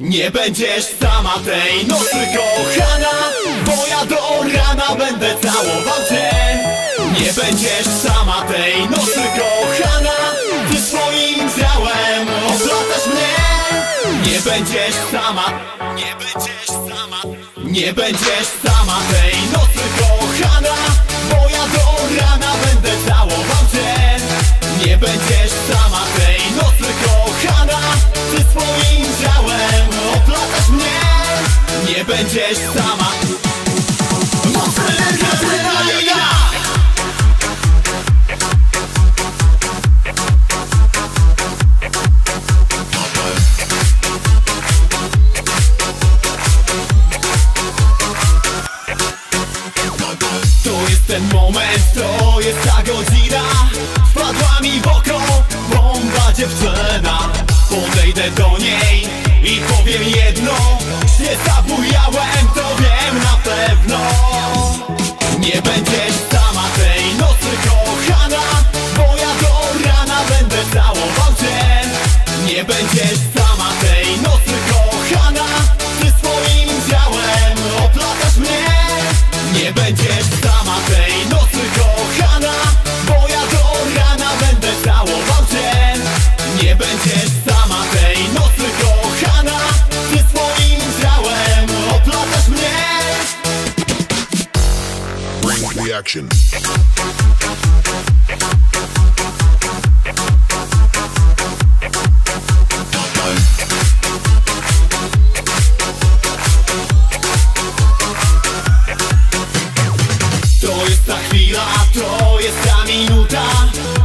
Nie będziesz sama tej nocy kochana Bo ja do rana będę całował cię Nie będziesz sama tej nocy kochana Ty swoim ciałem oplatasz mnie. Nie będziesz sama Nie będziesz sama Nie będziesz sama tej nocy kochana będziesz sama. To jest ten moment, to jest ta To jest ta chwila, to jest ta minuta.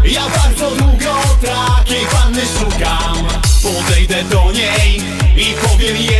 Ja bardzo długo takiej panny szukam. Podejdę do niej i powiem jedno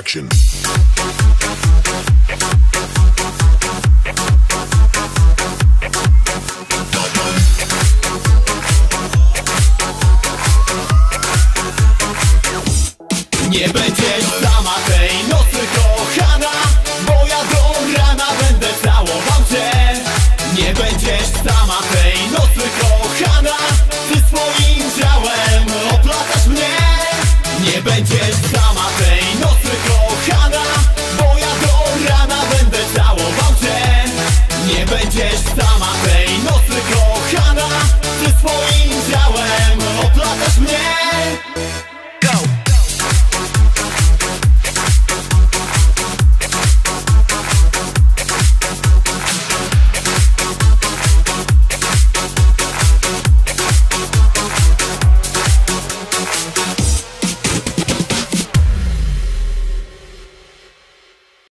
action. Nie będziesz będziesz sama tej nocy kochana Bo ja do rana będę całował cię Nie będziesz sama